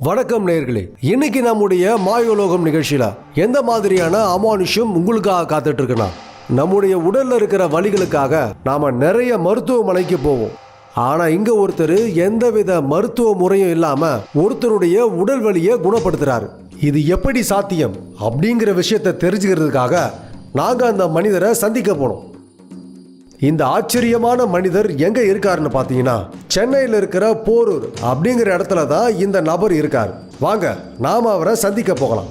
வணக்கம் நேயர்களே இன்னைக்கு நம்முடைய மாயோலோகம் நிகழ்ச்சியில எந்த மாதிரியான அமானுஷம் உங்களுக்காக காத்துட்டு இருக்குன்னா நம்முடைய உடல்ல இருக்கிற வழிகளுக்காக நாம நிறைய மருத்துவமனைக்கு போவோம். ஆனா இங்க ஒருத்தர் எந்தவித மருத்துவ முறையும் இல்லாம ஒருத்தருடைய உடல் வலியை குணப்படுத்துறாரு. இது எப்படி சாத்தியம் அப்படிங்கிற விஷயத்தை தெரிஞ்சுக்கிறதுக்காக நாங்க அந்த மனிதரை சந்திக்க போனோம். இந்த ஆச்சரியமான மனிதர் எங்க இருக்காருன்னு பாத்தீங்கன்னா சென்னையில் இருக்கிற போரூர் அப்படிங்கிற இடத்துல தான் இந்த நபர் இருக்கார். வாங்க நாம அவரை சந்திக்க போகலாம்.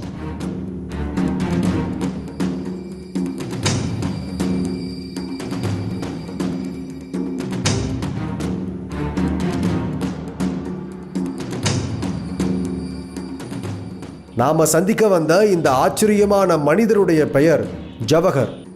நாம சந்திக்க வந்த இந்த ஆச்சரியமான மனிதருடைய பெயர் ஜவஹர்.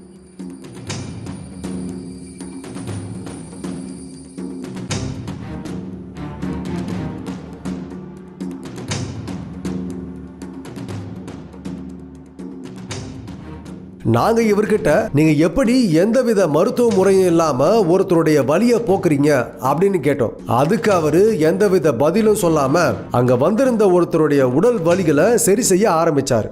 நாங்க இவர்கிட்ட நீங்க எப்படி எந்தவித மருத்துவ முறையும் இல்லாம ஒருத்தருடைய வலியை போக்குறீங்க? அப்படின்னு கேட்டோம். அதுக்கு அவரு எந்தவித பதிலும் சொல்லாம அங்க வந்திருந்த ஒருத்தருடைய உடல் வலிகளை சரி செய்ய ஆரம்பிச்சார்.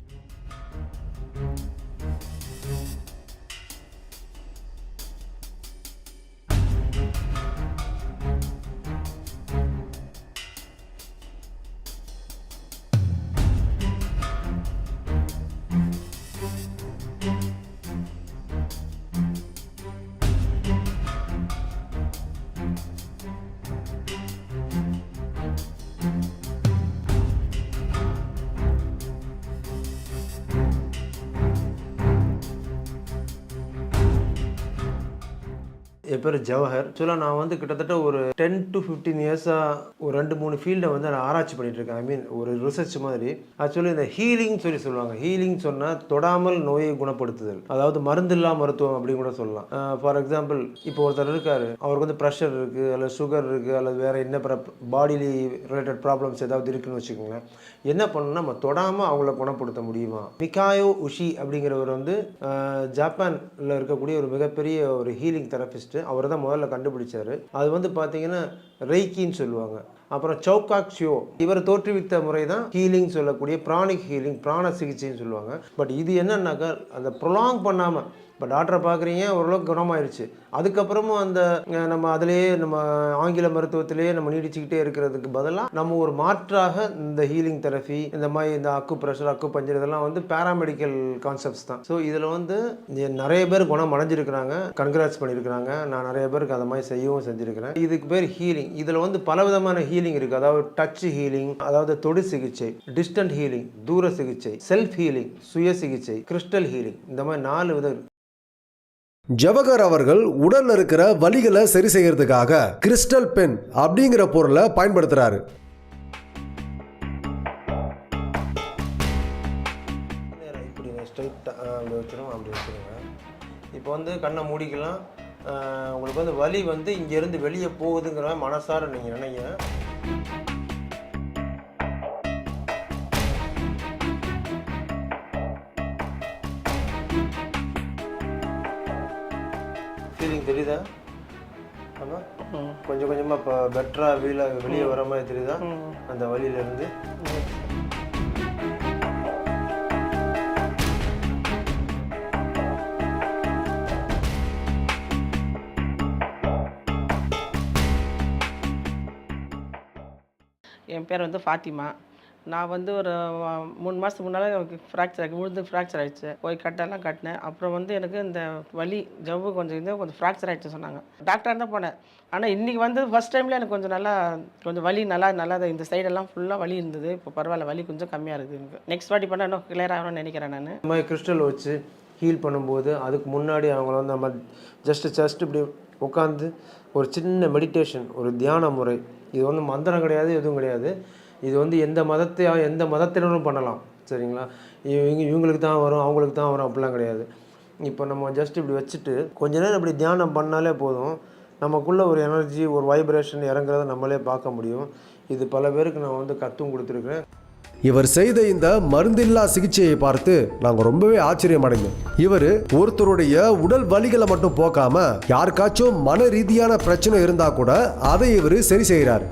பேர் ஜவஹர். ஆக்சுவலாக நான் வந்து கிட்டத்தட்ட ஒரு டென் டு ஃபிஃப்டீன் இயர்ஸாக ஒரு ரெண்டு மூணு ஃபீல்டை வந்து நான் ஆராய்ச்சி பண்ணிட்டு இருக்கேன். ஐ மீன் ஒரு ரிசர்ச் மாதிரி. ஆக்சுவலி இந்த ஹீலிங் சொல்லி சொல்லுவாங்க. ஹீலிங் சொன்னால் தொடாமல் நோயை குணப்படுத்துதல். அதாவது மருந்து இல்லா மருத்துவம் அப்படின்னு கூட சொல்லலாம். ஃபார் எக்ஸாம்பிள் இப்போ ஒருத்தர் இருக்கார். அவருக்கு வந்து ப்ரெஷர் இருக்குது அல்லது சுகர் இருக்குது அல்லது வேறு என்ன பாடிலி ரிலேட்டட் ப்ராப்ளம்ஸ் ஏதாவது இருக்குன்னு வச்சுக்கோங்களேன். என்ன பண்ணணும்னா நம்ம தொடாமல் அவங்கள குணப்படுத்த முடியுமா? மிகாயோ உஷி அப்படிங்கிறவர் வந்து ஜப்பானில் இருக்கக்கூடிய ஒரு மிகப்பெரிய ஒரு ஹீலிங் தெரபிஸ்ட்டு அவர் அவர் தான் முதல்ல கண்டுபிடிச்சாரு. அது வந்து பார்த்தீங்கன்னா ரெய்கின்னு சொல்லுவாங்க. அப்புறம் சௌகாக் ஷியோ. இவர் தோற்றுவித்த முறை தான் ஹீலிங் சொல்லக்கூடிய பிராணிக் ஹீலிங் பிராண சிகிச்சைன்னு சொல்லுவாங்க. பட் இது என்னன்னாக்கா அந்த ப்ரொலாங் பண்ணாமல் இப்போ டாக்டரை பார்க்குறீங்க ஓரளவுக்கு குணமாயிருச்சு. அதுக்கப்புறமும் அந்த நம்ம அதிலேயே நம்ம ஆங்கில மருத்துவத்திலேயே நம்ம நீடிச்சுக்கிட்டே இருக்கிறதுக்கு பதிலாக நம்ம ஒரு மாற்றாக இந்த ஹீலிங் தெரபி இந்த மாதிரி இந்த அக்கு ப்ரெஷர் அக்கு பஞ்சர் இதெல்லாம் வந்து பேராமெடிக்கல் கான்செப்ட்ஸ் தான். ஸோ இதில் வந்து நிறைய பேர் குணம் அடைஞ்சிருக்கிறாங்க. கன்கிராட்ஸ் பண்ணியிருக்கிறாங்க நான் நிறைய பேருக்கு அந்த மாதிரி செய்யவும் செஞ்சுருக்கிறேன். இதுக்கு பேர் ஹீலிங் இதில் வந்து பல விதமான ஹீலிங் இருக்குது அதாவது டச் ஹீலிங் அதாவது தொடு சிகிச்சை டிஸ்டன்ட் ஹீலிங் தூர சிகிச்சை செல்ஃப் ஹீலிங் சுய சிகிச்சை கிறிஸ்டல் ஹீலிங் இந்த மாதிரி நாலு விதம் இருக்கு. ஜவஹர் அவர்கள் உடல்ல இருக்கிற வலிகளை சரி செய்யறதுக்காக கிறிஸ்டல் பென் அப்படிங்கிற பொருளை பயன்படுத்துறாரு. அப்படி வச்சிரும் அப்படி வச்சுருங்க. இப்போ வந்து கண்ணை மூடிக்கலாம். உங்களுக்கு வந்து வலி வந்து இங்கேருந்து வெளியே போகுதுங்கிற மனசார நீங்கள் நினைங்க. ஃபீலிங் தெரியுதா? ஆமாம் கொஞ்சம் கொஞ்சமாக இப்போ பெட்டராக வெளியில் வெளியே வர மாதிரி தெரியுதா? அந்த வலியிலேருந்து என் பேர் வந்து ஃபாத்திமா. நான் வந்து ஒரு மூணு மாதத்துக்கு முன்னால் எனக்கு ஃப்ராக்சர் ஆகி விழுந்து ஃப்ராக்சர் ஆகிடுச்சு போய் கட்டெல்லாம் கட்டினேன். அப்புறம் வந்து எனக்கு இந்த வலி ஜவ்வு கொஞ்சம் இது கொஞ்சம் ஃப்ராக்சர் ஆகிடுச்சு சொன்னாங்க. டாக்டர் தான் போனேன். ஆனால் இன்றைக்கி வந்து ஃபஸ்ட் டைமில் எனக்கு கொஞ்சம் நல்லா கொஞ்சம் வலி நல்லா நல்லா இந்த சைடெல்லாம் ஃபுல்லாக வலி இருந்தது. இப்போ பரவாயில்ல வலி கொஞ்சம் கம்மியாக இருக்குது எனக்கு. நெக்ஸ்ட் வாட்டி பண்ணால் இன்னும் கிளியர் ஆகணும்னு நினைக்கிறேன் நான். இந்த மாதிரி கிறிஸ்டல் வச்சு ஹீல் பண்ணும்போது அதுக்கு முன்னாடி அவங்கள வந்து நம்ம ஜஸ்ட்டு ஜஸ்ட் இப்படி உட்காந்து ஒரு சின்ன மெடிடேஷன் ஒரு தியான முறை இது வந்து மந்திரம் கிடையாது எதுவும் கிடையாது. இது வந்து எந்த மதத்தை எந்த மதத்தினரும் பண்ணலாம் சரிங்களா? இவங்க இவங்களுக்கு தான் வரும் அவங்களுக்கு தான் வரும் அப்படிலாம் கிடையாது. இப்போ நம்ம ஜஸ்ட் இப்படி வச்சுட்டு கொஞ்ச நேரம் இப்படி தியானம் பண்ணாலே போதும். நமக்குள்ளே ஒரு எனர்ஜி ஒரு வைப்ரேஷன் இறங்குறத நம்மளே பார்க்க முடியும். இது பல பேருக்கு நான் வந்து கற்றும் கொடுத்துருக்குறேன். இவர் செய்த இந்த மருந்தில்லா சிகிச்சையை பார்த்து நாங்கள் ரொம்பவே ஆச்சரியம் அடைந்தோம் இவர் ஒருத்தருடைய உடல் வலிகளை மட்டும் போக்காம யாருக்காச்சும் மன ரீதியான பிரச்சனை இருந்தா கூட அதை இவர் சரி செய்கிறார்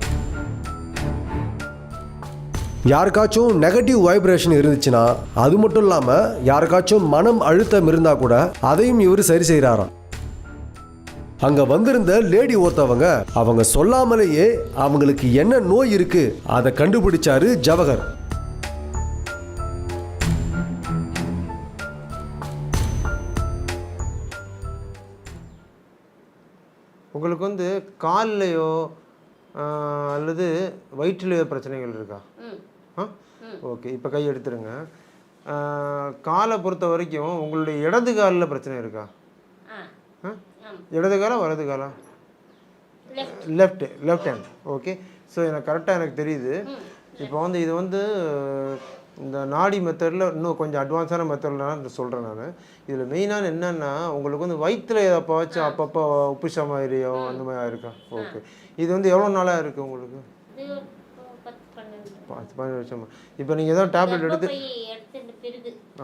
யாருக்காச்சும் நெகட்டிவ் வைப்ரேஷன் இருந்துச்சுன்னா அது மட்டும் இல்லாமல் யாருக்காச்சும் மனம் அழுத்தம் இருந்தால் கூட அதையும் இவர் சரி செய்கிறாராம் அங்க வந்திருந்த லேடி ஒருத்தவங்க அவங்க சொல்லாமலேயே அவங்களுக்கு என்ன நோய் இருக்கு அதை கண்டுபிடிச்சாரு ஜவஹர். உங்களுக்கு வந்து கால்லையோ அல்லது வயிற்றுலையோ பிரச்சனைகள் இருக்கா? ஓகே இப்போ கை எடுத்துருங்க. காலை பொறுத்த வரைக்கும் உங்களுடைய இடது காலில் பிரச்சனை இருக்கா? ஆ? இடது காலா வலது காலா? Left left hand okay. So எனக்கு கரெக்டாக எனக்கு தெரியுது. இப்போ வந்து இது வந்து இந்த நாடி மெத்தடில் இன்னும் கொஞ்சம் அட்வான்ஸான மெத்தடில் தான் சொல்கிறேன் நான். இதில் மெயினான என்னென்னா உங்களுக்கு வந்து வயிற்றுல எதாப்பாச்சும் அப்பப்போ உப்புச மாதிரியோ அந்த மாதிரி இருக்கா? ஓகே இது வந்து எவ்வளோ நாளாக இருக்குது உங்களுக்கு? பத்து பதினஞ்சு வருஷமா. இப்போ நீங்கள் ஏதோ டேப்லெட் எடுத்து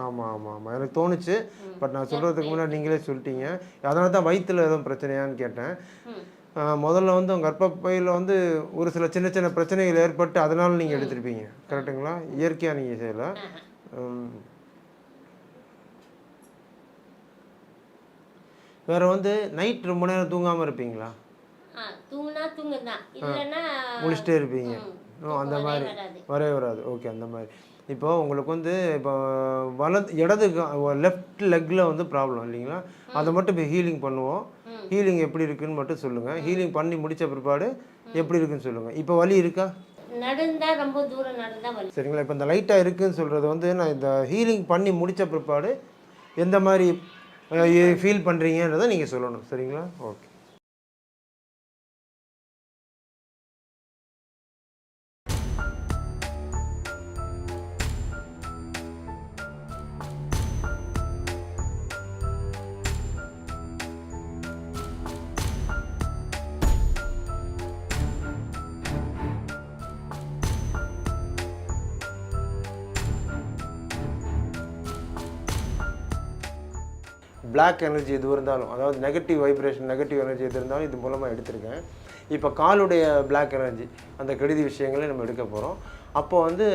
ஆமாம் ஆமாம் ஆமாம் எனக்கு தோணுச்சு. பட் நான் சொல்கிறதுக்கு முன்னாடி நீங்களே சொல்லிட்டீங்க. அதனால தான் வயிற்றுல எதுவும் பிரச்சனையான்னு கேட்டேன். முதல்ல வந்து உங்கள் கர்ப்பப்பையில் வந்து ஒரு சில சின்ன சின்ன பிரச்சனைகள் ஏற்பட்டு அதனால நீங்கள் எடுத்திருப்பீங்க. கரெக்டுங்களா இயற்கையாக நீங்கள் செய்யலை. வேறு வந்து நைட் ரொம்ப நேரம் தூங்காமல் இருப்பீங்களா? தூங்குனா தூங்குதான் இல்லைன்னா முழிச்சிட்டே இருப்பீங்க. அந்த மாதிரி. வரவே வராது. ஓகே அந்த மாதிரி. இப்போ உங்களுக்கு வந்து இப்போ வலது இடது லெஃப்ட் லெக்கில் வந்து ப்ராப்ளம் இல்லைங்களா? அதை மட்டும் இப்போ ஹீலிங் பண்ணுவோம். ஹீலிங் எப்படி இருக்குன்னு மட்டும் சொல்லுங்கள் ஹீலிங் பண்ணி முடித்த பிற்பாடு எப்படி இருக்குன்னு சொல்லுங்கள் இப்போ வலி இருக்கா? நடந்தா ரொம்ப தூரம் நடந்தா வலி. சரிங்களா? இப்போ இந்த லைட்டாக இருக்குன்னு சொல்கிறது வந்து நான் இந்த ஹீலிங் பண்ணி முடித்த பிற்பாடு எந்த மாதிரி ஃபீல் பண்ணுறீங்கன்றதை நீங்கள் சொல்லணும். சரிங்களா? ஓகே. Black எனர்ஜி எது இருந்தாலும் அதாவது நெகட்டிவ் வைப்ரேஷன் நெகட்டிவ் எனர்ஜி எது இருந்தாலும் இது மூலமாக எடுத்திருக்கேன். இப்போ காலுடைய Black எனர்ஜி அந்த கெடுதி விஷயங்களை நம்ம எடுக்க போகிறோம் அப்போ வந்து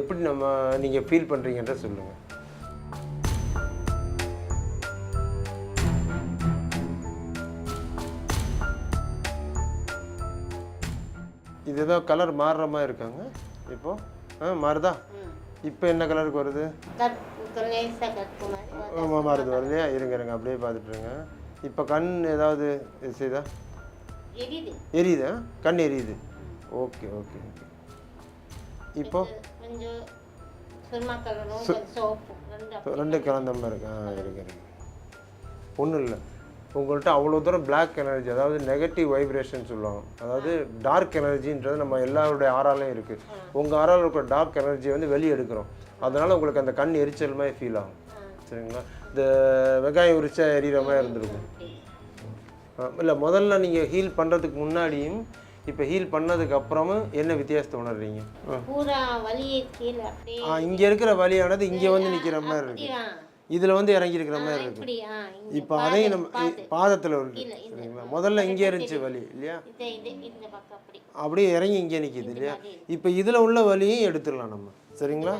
எப்படி நம்ம நீங்கள் ஃபீல் பண்ணுறீங்கன்ற சொல்லுங்கள் இது ஏதோ கலர் மாறுற மாதிரி இருக்காங்க. இப்போ ஆ மாறுதா? இப்போ என்ன கலருக்கு வருது? ஆமாம் மாறுது வரலையா இருங்க இருங்க அப்படியே பார்த்துட்ருங்க இப்போ கண் ஏதாவது இது செய்தா எரியுது எரியுதா கண் எரியுது ஓகே ஓகே ஓகே இப்போ ரெண்டு அப்படி. கலந்த மாதிரி இருக்கு ஆ இருக்கு இருக்கு ஒன்றும் இல்லை உங்கள்கிட்ட அவ்வளோ தூரம் பிளாக் எனர்ஜி அதாவது நெகட்டிவ் வைப்ரேஷன் சொல்லுவாங்க அதாவது டார்க் எனர்ஜின்றது நம்ம எல்லாருடைய ஆறாலையும் இருக்குது உங்கள் ஆறால் இருக்கிற டார்க் எனர்ஜியை வந்து வெளியே எடுக்கிறோம் அதனால் உங்களுக்கு அந்த கண் எரிச்சல் மாதிரி ஃபீல் ஆகும் சரிங்களா இந்த வெங்காயம் உரிச்சா எரியிற மாதிரி இருந்திருக்கும். இல்லை முதல்ல நீங்கள் ஹீல் பண்ணுறதுக்கு முன்னாடியும் இப்போ ஹீல் பண்ணதுக்கு அப்புறமும் என்ன வித்தியாசத்தை உணர்றீங்க? ஆ. இங்கே இருக்கிற வலியானது இங்கே வந்து நிற்கிற மாதிரி இருக்கு. இதில் வந்து இறங்கி இருக்கிற மாதிரி இருக்கு. இப்போ அதையும் நம்ம பாது. பாதத்தில் இருக்கு சரிங்களா? முதல்ல இங்கே இருந்துச்சு வலி இல்லையா? அப்படியே இறங்கி இங்கே நிற்கிது இல்லையா? இப்போ இதில் உள்ள வலியும் எடுத்துடலாம் நம்ம சரிங்களா?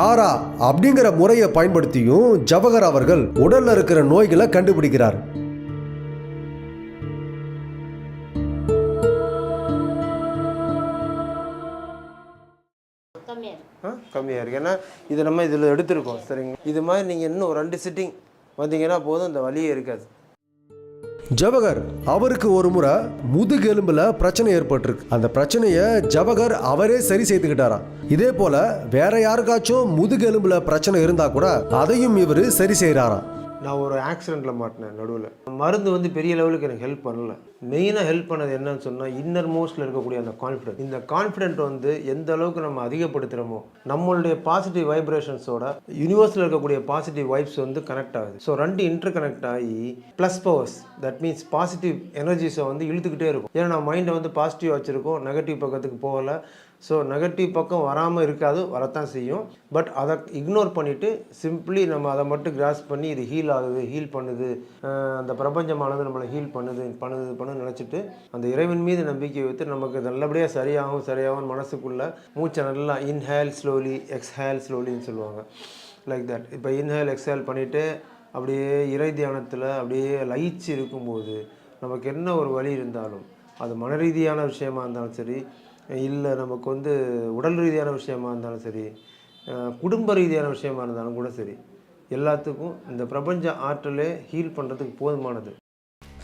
ஆரா அப்படிங்கிற முறையை பயன்படுத்தியும் ஜவஹர் அவர்கள் உடல்ல இருக்கிற நோய்களை கண்டுபிடிக்கிறார். கம்மியா இருக்கு. ஆ கம்மியாக இருக்குது ஏன்னா இது நம்ம இதில் எடுத்திருக்கோம். சரிங்க. இது மாதிரி நீங்கள் இன்னும் ஒரு ரெண்டு சிட்டிங் வந்தீங்கன்னா போதும் அந்த வலியே இருக்காது. ஜவஹர் அவருக்கு ஒரு முறை முதுகெலும்புல பிரச்சனை ஏற்பட்டிருக்கு. அந்த பிரச்சனையை ஜவஹர் அவரே சரி செய்துக்கிட்டாராம் இதே போல வேற யாருக்காச்சும் முதுகெலும்புல பிரச்சனை இருந்தா கூட அதையும் இவர் சரி செய்கிறாராம் நான் ஒரு ஆக்சிடெண்ட்டில் மாட்டினேன் நடுவில். மருந்து வந்து பெரிய லெவலுக்கு எனக்கு ஹெல்ப் பண்ணல. மெயினாக ஹெல்ப் பண்ணது என்னன்னு சொன்னால் இன்னர் மோஸ்ட்டில் இருக்கக்கூடிய அந்த கான்ஃபிடென்ட் இந்த கான்ஃபிடென்ட் வந்து எந்த அளவுக்கு நம்ம அதிகப்படுத்துகிறோமோ நம்மளுடைய பாசிட்டிவ் வைப்ரேஷன்ஸோட யூனிவர்ஸில் இருக்கக்கூடிய பாசிட்டிவ் வைப்ஸ் வந்து கனெக்ட் ஆகுது. ஸோ ரெண்டு இன்டர் கனெக்ட் ஆகி plus powers that means positive எனர்ஜிஸை வந்து இழுத்துக்கிட்டே இருக்கும். ஏன்னா நம்ம மைண்டை வந்து பாசிட்டிவ் வச்சுருக்கோம் நெகட்டிவ் பக்கத்துக்கு போகலை. ஸோ நெகட்டிவ் பக்கம் வராமல் இருக்காது வரத்தான் செய்யும். பட் அதை இக்னோர் பண்ணிவிட்டு சிம்பிளி நம்ம அதை மட்டும் கிராஸ் பண்ணி இது ஹீல் ஆகுது ஹீல் பண்ணுது. அந்த பிரபஞ்சமானது நம்மளை ஹீல் பண்ணுது பண்ணுது பண்ணுன்னு நினச்சிட்டு அந்த இறைவன் மீது நம்பிக்கை வைத்து நமக்கு நல்லபடியாக சரியாகும் சரியாகும் மனசுக்குள்ளே மூச்சை நல்லா இன்ஹேல் ஸ்லோலி எக்ஸ்ஹேல் ஸ்லோலின்னு சொல்லுவாங்க. லைக் தட் இப்போ இன்ஹேல் எக்ஸ்ஹேல் பண்ணிவிட்டு அப்படியே இறை தியானத்தில் அப்படியே லயிச்சு இருக்கும்போது நமக்கு என்ன ஒரு வழி இருந்தாலும் அது மன ரீதியான விஷயமா இருந்தாலும் சரி இல்லை நமக்கு வந்து உடல் ரீதியான விஷயமா இருந்தாலும் சரி குடும்ப ரீதியான விஷயமா இருந்தாலும் கூட சரி எல்லாத்துக்கும் இந்த பிரபஞ்ச ஆற்றலே ஹீல் பண்ணுறதுக்கு போதுமானது.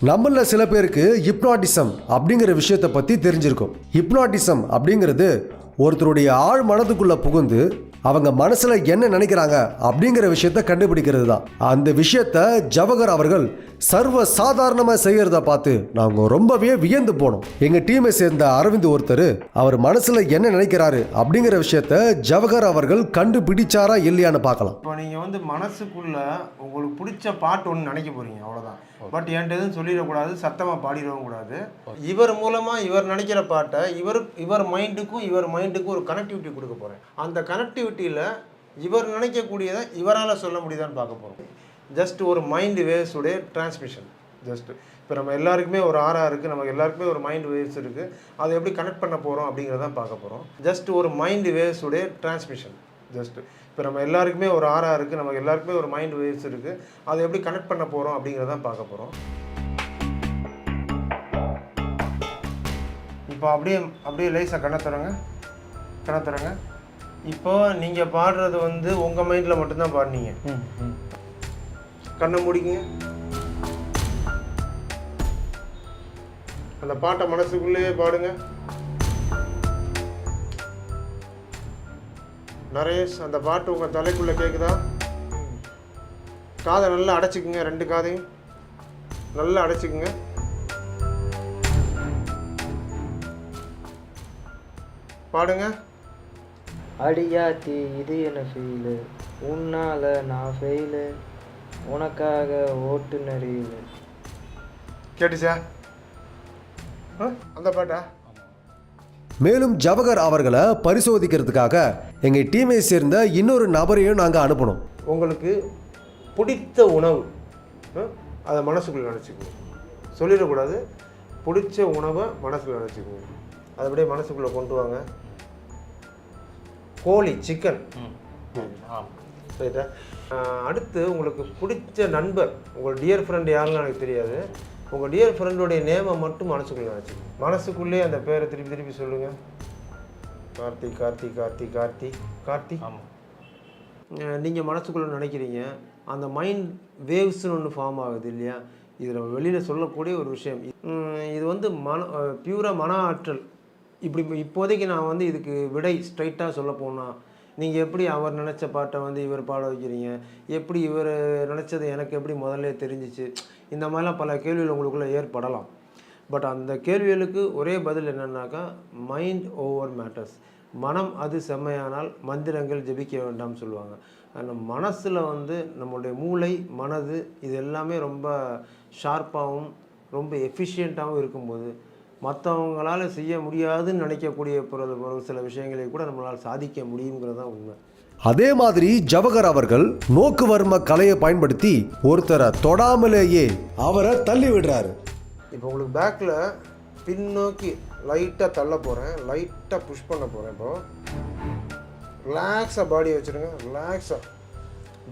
நம்மள சில பேருக்கு ஹிப்னாட்டிசம் அப்படிங்கிற விஷயத்தை பற்றி தெரிஞ்சிருக்கும். ஹிப்னாட்டிசம் அப்படிங்கிறது ஒருத்தருடைய ஆழ் மனதுக்குள்ளே புகுந்து அவங்க மனசுல என்ன நினைக்கிறாங்க அப்படிங்கிற விஷயத்த கண்டுபிடிக்கிறது தான் அந்த விஷயத்த ஜவஹர் அவர்கள் சர்வ சாதாரணமா செய்யறத பார்த்து நாங்க ரொம்பவே வியந்து போனோம். எங்க டீமை சேர்ந்த அரவிந்த் ஒருத்தர் அவர் மனசுல என்ன நினைக்கிறாரு அப்படிங்கிற விஷயத்த ஜவஹர் அவர்கள் கண்டுபிடிச்சாரா இல்லையான்னு பார்க்கலாம். இப்போ நீங்கள் வந்து மனசுக்குள்ள உங்களுக்கு பிடிச்ச பாட்டு ஒன்று நினைக்க போகிறீங்க அவ்வளோதான் பட் என்கிட்ட எதுவும் சொல்லிடக்கூடாது சத்தமாக பாடிடவும் கூடாது. இவர் மூலமாக இவர் நினைக்கிற பாட்டை இவர் இவர் மைண்டுக்கும் இவர் மைண்டுக்கும் ஒரு கனெக்டிவிட்டி கொடுக்க போகிறேன் அந்த கனெக்டிவிட்டி ரியாலிட்டியில் இவர் நினைக்கக்கூடியதை இவரால் சொல்ல முடியுதான்னு பார்க்க போகிறோம் ஜஸ்ட் ஒரு மைண்டு வேவ்ஸுடைய டிரான்ஸ்மிஷன் ஜஸ்ட் இப்போ நம்ம எல்லாருக்குமே ஒரு ஆறா இருக்குது நமக்கு எல்லாருக்குமே ஒரு மைண்ட் வேவ்ஸ் இருக்குது அதை எப்படி கனெக்ட் பண்ண போகிறோம் அப்படிங்கிறதான் பார்க்க போகிறோம் ஜஸ்ட் ஒரு மைண்ட் வேவ்ஸுடைய டிரான்ஸ்மிஷன் ஜஸ்ட் இப்போ நம்ம எல்லாருக்குமே ஒரு ஆறா இருக்குது நமக்கு எல்லாருக்குமே ஒரு மைண்ட் வேவ்ஸ் இருக்குது அதை எப்படி கனெக்ட் பண்ண போகிறோம் அப்படிங்கிறதான் பார்க்க போகிறோம் இப்போ அப்படியே அப்படியே லேசாக கண்ணை தரங்க கண்ணை தரங்க இப்போ நீங்கள் பாடுறது வந்து உங்கள் மைண்டில் மட்டும்தான் பாடுனீங்க. கண்ணை மூடிக்குங்க. அந்த பாட்டை மனசுக்குள்ளேயே பாடுங்க. நரேஷ் அந்த பாட்டு உங்கள் தலைக்குள்ளே கேட்குதா காதை நல்லா அடைச்சிக்குங்க ரெண்டு காதையும். நல்லா அடைச்சிக்குங்க. பாடுங்க. அடியாத்தி இது என்ன ஃபீலு உன்னால நான் ஃபெயிலு. உனக்காக ஓட்டு நெறியிலு கேட்டுச்சா? ஆ? அந்த பாட்டா? மேலும் ஜவஹர் அவர்களை பரிசோதிக்கிறதுக்காக எங்க டீமை சேர்ந்த இன்னொரு நபரையும் நாங்க அனுப்பணும். உங்களுக்கு பிடித்த உணவு? அதை மனசுக்குள்ளே நினச்சிக்கணும் சொல்லிடக்கூடாது. பிடிச்ச உணவை மனசுக்குள்ளே நினச்சிக்கணும் அதை அப்படியே மனசுக்குள்ளே கொண்டு வாங்க. கோழி சிக்கன் ஆஹ் அடுத்து உங்களுக்கு பிடிச்ச நண்பர் உங்கள் டியர் ஃப்ரெண்ட் யாருன்னு எனக்கு தெரியாது. உங்கள் டியர் ஃப்ரெண்டோடைய நேமை மட்டும் மனசுக்குள்ளே நினச்சிக்கணும் மனசுக்குள்ளே அந்த பேரை திருப்பி திருப்பி சொல்லுங்கள் கார்த்தி கார்த்தி கார்த்தி கார்த்தி. கார்த்தி? நீங்கள் மனசுக்குள்ளே நினைக்கிறீங்க. அந்த மைண்ட் வேவ்ஸ்னு ஒன்று ஃபார்ம் ஆகுது இல்லையா? இது நம்ம வெளியில் சொல்லக்கூடிய ஒரு விஷயம். இது வந்து மன பியூராக மன ஆற்றல். இப்படி இப்போதைக்கு நான் வந்து இதுக்கு விடை ஸ்ட்ரைட்டாக சொல்ல போனால் நீங்கள் எப்படி அவர் நினச்ச பாட்டை வந்து இவர் பாட வைக்கிறீங்க? எப்படி இவர் நினச்சது எனக்கு எப்படி முதல்ல தெரிஞ்சிச்சு? இந்த மாதிரிலாம் பல கேள்விகள் உங்களுக்குள்ளே ஏற்படலாம். பட் அந்த கேள்விகளுக்கு ஒரே பதில் என்னன்னாக்கா மைண்ட் ஓவர் மேட்டர்ஸ் மனம் அது செம்மையானால் மந்திரங்கள் ஜெபிக்க வேண்டாம்னு சொல்லுவாங்க. அந்த மனசில் வந்து நம்மளுடைய மூளை மனது இது எல்லாமே ரொம்ப ஷார்ப்பாகவும் ரொம்ப எஃபிஷியண்ட்டாகவும் இருக்கும்போது மற்றவங்களால செய்ய முடியாதுன்னு நினைக்கக்கூடிய ஒரு ஒரு சில விஷயங்களை கூட நம்மளால் சாதிக்க முடியுங்கிறது தான் உண்மை. அதே மாதிரி ஜவஹர் அவர்கள் நோக்குவர்ம கலையை பயன்படுத்தி ஒருத்தரை தொடாமலேயே அவரை தள்ளி விடுறாரு. இப்போ உங்களுக்கு பேக்கில் பின்னோக்கி லைட்டாக தள்ள போகிறேன் லைட்டாக புஷ் பண்ண போகிறேன் இப்போ. ரிலாக்ஸாக பாடியை வச்சுருங்க ரிலாக்ஸாக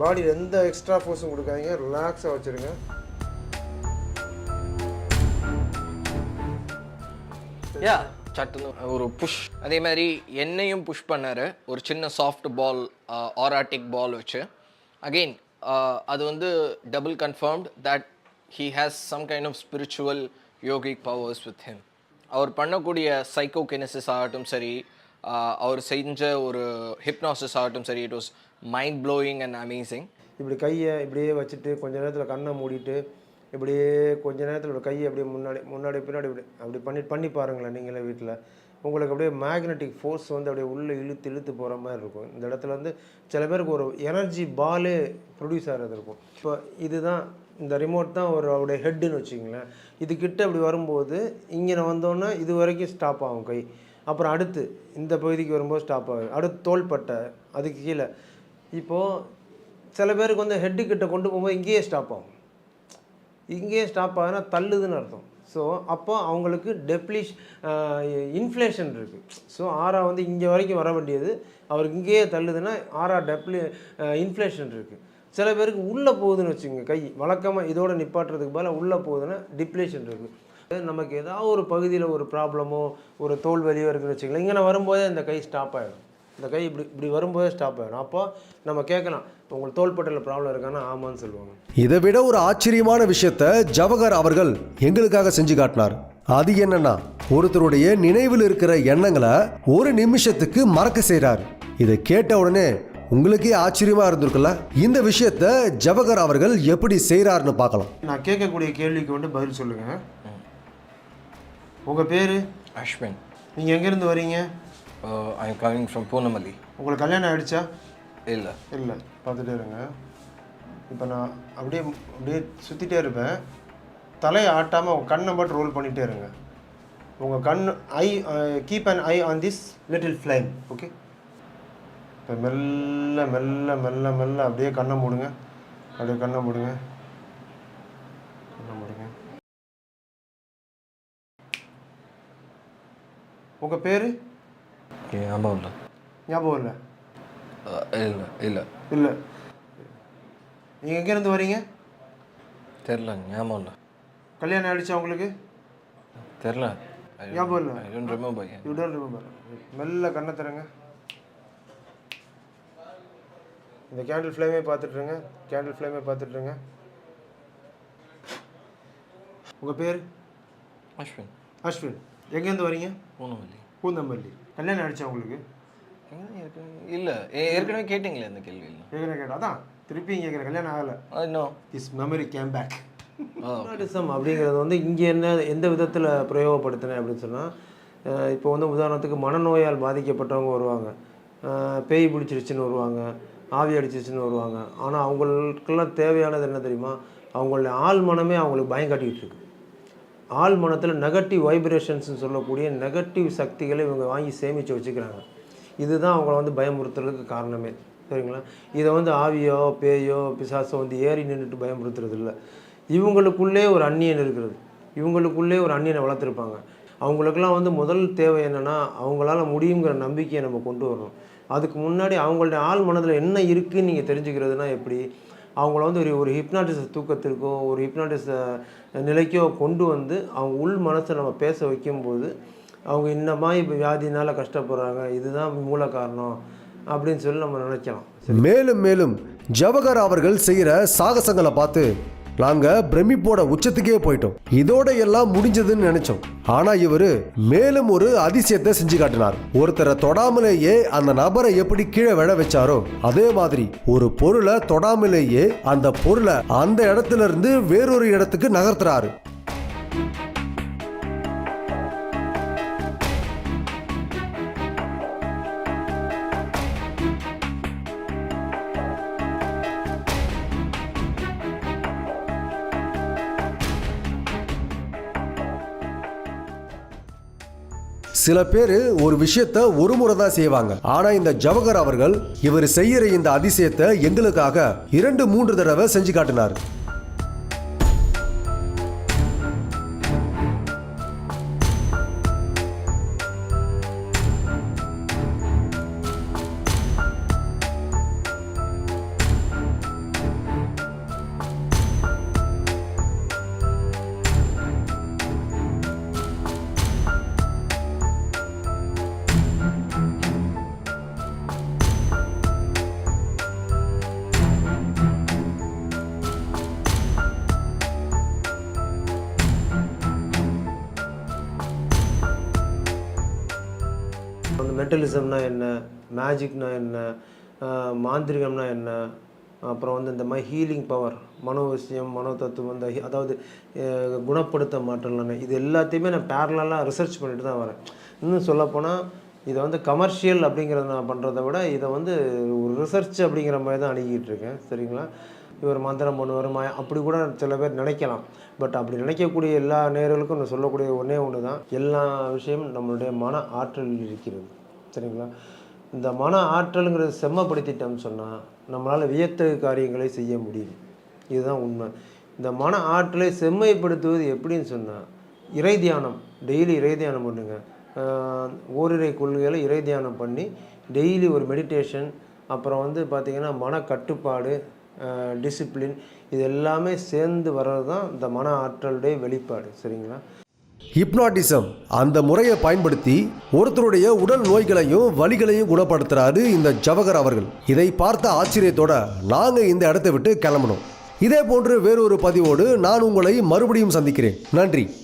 பாடியில் எந்த எக்ஸ்ட்ரா ஃபோர்ஸும் கொடுக்காதீங்க ரிலாக்ஸாக வச்சுருங்க. யா சட்டுன்னு ஒரு புஷ் அதே மாதிரி என்னையும் புஷ் பண்ணாரு. ஒரு சின்ன சாஃப்ட் பால் ஆராட்டிக் பால் வச்சு. அகெயின் அது வந்து double confirmed that he has some kind of spiritual yogic powers with him அவர் பண்ணக்கூடிய சைக்கோ கினசிஸ் ஆகட்டும் சரி uh, அவர் செஞ்ச ஒரு ஹிப்னாசிஸ் ஆகட்டும் சரி it was mind blowing and amazing இப்படி கையை இப்படியே வச்சுட்டு கொஞ்ச நேரத்தில் கண்ணை மூடிட்டு இப்படியே கொஞ்ச நேரத்தில் ஒரு கையை அப்படியே முன்னாடி முன்னாடி பின்னாடி இப்படி அப்படி பண்ணி பண்ணி பாருங்களேன் நீங்களே வீட்டில் உங்களுக்கு அப்படியே மேக்னெட்டிக் ஃபோர்ஸ் வந்து அப்படியே உள்ளே இழுத்து இழுத்து போகிற மாதிரி இருக்கும். இந்த இடத்துல வந்து சில பேருக்கு ஒரு எனர்ஜி பாலே ப்ரொடியூஸ் ஆகிறது இருக்கும். இப்போ இதுதான் இந்த ரிமோட் தான் ஒரு அவருடைய ஹெட்டுன்னு வச்சுங்களேன் இது கிட்ட வரும்போது இங்கே வந்தோன்னே இது வரைக்கும் ஸ்டாப் ஆகும் கை. அப்புறம் அடுத்து இந்த பகுதிக்கு வரும்போது ஸ்டாப் ஆகும் அடுத்து தோள்பட்டை அதுக்கு கீழே. இப்போது சில பேருக்கு வந்து ஹெட்டு கிட்ட கொண்டு போகும்போது இங்கேயே ஸ்டாப் ஆகும். இங்கேயே ஸ்டாப் ஆகுதுன்னா தள்ளுதுன்னு அர்த்தம். ஸோ அப்போ அவங்களுக்கு டெப்ளிஷ் இன்ஃப்ளேஷன் இருக்குது ஸோ ஆரா வந்து இங்கே வரைக்கும் வர வேண்டியது. அவருக்கு இங்கேயே தள்ளுதுன்னா ஆரா டெப்ளி இன்ஃப்ளேஷன் இருக்குது சில பேருக்கு உள்ளே போகுதுன்னு வச்சுக்கோங்க கை வழக்கமாக இதோட நிப்பாட்டுறதுக்கு பதிலாக உள்ளே போகுதுன்னா டிப்ளேஷன் இருக்குது நமக்கு ஏதாவது ஒரு பகுதியில் ஒரு ப்ராப்ளமோ ஒரு தோல் வலியோ இருக்குன்னு வச்சுக்கலாம் இங்கே நான் வரும்போதே இந்த கை ஸ்டாப் ஆகிடும் இந்த கை இப்படி இப்படி வரும்போதே ஸ்டாப் ஆகிடும் அப்போ நம்ம கேட்கலாம் உங்களுக்கு தோள்பட்டையில் ப்ராப்ளம் இருக்கான்னா ஆமான்னு சொல்லுவாங்க. இதை விட ஒரு ஆச்சரியமான விஷயத்த ஜவஹர் அவர்கள் எங்களுக்காக செஞ்சு காட்டினார். அது என்னன்னா ஒருத்தருடைய நினைவில் இருக்கிற எண்ணங்களை ஒரு நிமிஷத்துக்கு மறக்க செய்றார். இதை கேட்ட உடனே உங்களுக்கே ஆச்சரியமா இருந்திருக்குல்ல? இந்த விஷயத்த ஜவஹர் அவர்கள் எப்படி செய்றாருன்னு பார்க்கலாம். நான் கேட்கக்கூடிய கேள்விக்கு வந்து பதில் சொல்லுங்கள் உங்கள் பேர்? அஸ்வின். நீங்கள் எங்கேருந்து வரீங்க? I am coming from Poonamallee உங்களுக்கு கல்யாணம் ஆயிடுச்சா? இல்லை. இல்லை பார்த்துட்டே இருங்க. இப்போ நான் அப்படியே அப்படியே சுற்றிட்டே இருப்பேன். தலையை ஆட்டாமல் உங்கள் கண்ணை மட்டும் ரோல் பண்ணிகிட்டே இருங்க. உங்கள் கண் eye keep an eye on this little flame okay இப்போ மெல்ல மெல்ல மெல்ல மெல்ல அப்படியே கண்ணை மூடுங்க. அப்படியே கண்ணை மூடுங்க. கண்ணை மூடுங்க. உங்கள் பேர்? ஞாபகம் இல்லை? ஞாபகம் இல்லை இல்லை. இல்லை. இல்லை நீங்கள் எங்கேருந்து வரீங்க? தெரில ஞாபகம் இல்லை. கல்யாணம் ஆயிடுச்சா உங்களுக்கு? தெரில ஞாபகம் இல்லை? I don't remember you don't remember மெல்ல கண்ணை தரங்க இந்த கேண்டில் ஃப்ளேமே பார்த்துட்ருங்க கேண்டில் ஃப்ளேமே பார்த்துட்ருங்க உங்கள் பேர்? அஸ்வின் அஸ்வின் எங்கேருந்து வரீங்க? பூனமல்லி பூந்தமல்லி. கல்யாணம் ஆயிடுச்சா இருக்கு இல்லை ஏற்கனவே கேட்டிங்களே இந்த கேள்வியில் ஏற்கனவே கேட்டா அதான் திருப்பி கேட்குறேன் கல்யாணம் ஆகலை. Is memory came back ah hypnotism அப்படிங்கிறது வந்து இங்கே என்ன எந்த விதத்தில் பிரயோகப்படுத்தினேன் அப்படின்னு சொன்னால் இப்போ வந்து உதாரணத்துக்கு மனநோயால் பாதிக்கப்பட்டவங்க வருவாங்க. பேய் பிடிச்சிருச்சுன்னு வருவாங்க ஆவி அடிச்சிருச்சுன்னு வருவாங்க. ஆனால் அவங்களுக்கெல்லாம் தேவையானது என்ன தெரியுமா? அவங்களுடைய ஆள் மனமே அவங்களுக்கு பயம் காட்டிக்கிட்டு இருக்கு. ஆள் மனத்தில் நெகட்டிவ் வைப்ரேஷன்ஸ்னு சொல்லக்கூடிய நெகட்டிவ் சக்திகளை இவங்க வாங்கி சேமித்து வச்சுக்கிறாங்க. இதுதான் அவங்கள வந்து பயமுறுத்துறதுக்கு காரணமே. சரிங்களா? இதை வந்து ஆவியோ பேயோ பிசாசோ வந்து ஏறி நின்றுட்டு பயமுறுத்துறது இல்லை இவங்களுக்குள்ளே ஒரு அந்நியன் இருக்கிறது. இவங்களுக்குள்ளே ஒரு அந்நியனை வளர்த்துருப்பாங்க. அவங்களுக்கெல்லாம் வந்து முதல் தேவை என்னென்னா அவங்களால முடியுங்கிற நம்பிக்கையை நம்ம கொண்டு வரணும். அதுக்கு முன்னாடி அவங்களுடைய ஆள் மனதில் என்ன இருக்குதுன்னு நீங்கள் தெரிஞ்சுக்கிறதுனா எப்படி? அவங்கள வந்து ஒரு ஒரு ஹிப்னாட்டிச தூக்கத்திற்கோ ஒரு ஹிப்னாட்டிச நிலைக்கோ கொண்டு வந்து அவங்க உள் மனசை நம்ம பேச வைக்கும்போது அவங்க இன்னமா மாதிரி இப்போ வியாதினால் கஷ்டப்படுறாங்க இதுதான் மூல காரணம் அப்படின்னு சொல்லி நம்ம நினைக்கலாம். மேலும் மேலும் ஜவஹர் அவர்கள் செய்கிற சாகசங்களை பார்த்து நாங்க பிரமிப்போட உச்சத்துக்கே போயிட்டோம். இதோட எல்லாம் முடிஞ்சதுன்னு நினைச்சோம். ஆனா இவரு மேலும் ஒரு அதிசயத்தை செஞ்சு காட்டினார். ஒருத்தரை தொடாமலேயே அந்த நபரை எப்படி கீழே விழ வச்சாரோ அதே மாதிரி ஒரு பொருளை தொடாமலேயே அந்த பொருளை அந்த இடத்துல இருந்து வேறொரு இடத்துக்கு நகர்த்துறாரு. சில பேர் ஒரு விஷயத்த ஒரு முறை தான் செய்வாங்க. ஆனா இந்த ஜவஹர் அவர்கள் இவர் செய்யற இந்த அதிசயத்தை எங்களுக்காக இரண்டு மூன்று தடவை செஞ்சு காட்டினார். மெட்டலிசம்னா என்ன? மேஜிக்னா என்ன? மாந்திரிகம்னா என்ன? அப்புறம் வந்து இந்த மாதிரி ஹீலிங் பவர் மனோவிஷயம் மனோ தத்துவம் இந்த அதாவது குணப்படுத்த மாற்றலாம் இது எல்லாத்தையுமே நான் பேரலாக ரிசர்ச் பண்ணிட்டு தான் வரேன். இன்னும் சொல்லப்போனால் இதை வந்து கமர்ஷியல் அப்படிங்கிறத நான் பண்ணுறத விட இதை வந்து ஒரு ரிசர்ச் அப்படிங்கிற மாதிரி தான் அணுகிட்டு இருக்கேன். சரிங்களா? இவர் மந்திரம் பண்ணுவார் மாய அப்படி கூட சில பேர் நினைக்கலாம். பட் அப்படி நினைக்கக்கூடிய எல்லா நேர்களுக்கும் நான் சொல்லக்கூடிய ஒன்றே ஒன்று தான் எல்லா விஷயமும் நம்மளுடைய மன ஆற்றலில் இருக்கிறது. சரிங்களா இந்த மன ஆற்றலுங்கிறத செம்மப்படுத்திட்டோம்னு சொன்னால் நம்மளால் வியத்தகு காரியங்களை செய்ய முடியும் இதுதான் உண்மை. இந்த மன ஆற்றலை செம்மைப்படுத்துவது எப்படின்னு சொன்னால் இறை தியானம் டெய்லி இறை தியானம் பண்ணுங்கள் ஓரிரை கொள்கைகளை இறை தியானம் பண்ணி டெய்லி ஒரு மெடிடேஷன் அப்புறம் வந்து பார்த்திங்கன்னா மன கட்டுப்பாடு டிசிப்ளின் இது எல்லாமே சேர்ந்து வர்றது தான் இந்த மன ஆற்றலுடைய வெளிப்பாடு. சரிங்களா? ஹிப்னாட்டிசம். அந்த முறையை பயன்படுத்தி ஒருத்தருடைய உடல் நோய்களையும் வலிகளையும் குணப்படுத்துறாரு இந்த ஜவஹர் அவர்கள். இதை பார்த்த ஆச்சரியத்தோட நாங்க இந்த இடத்தை விட்டு கிளம்பணும். இதே போன்று வேறொரு பதிவோடு நான் உங்களை மறுபடியும் சந்திக்கிறேன். நன்றி.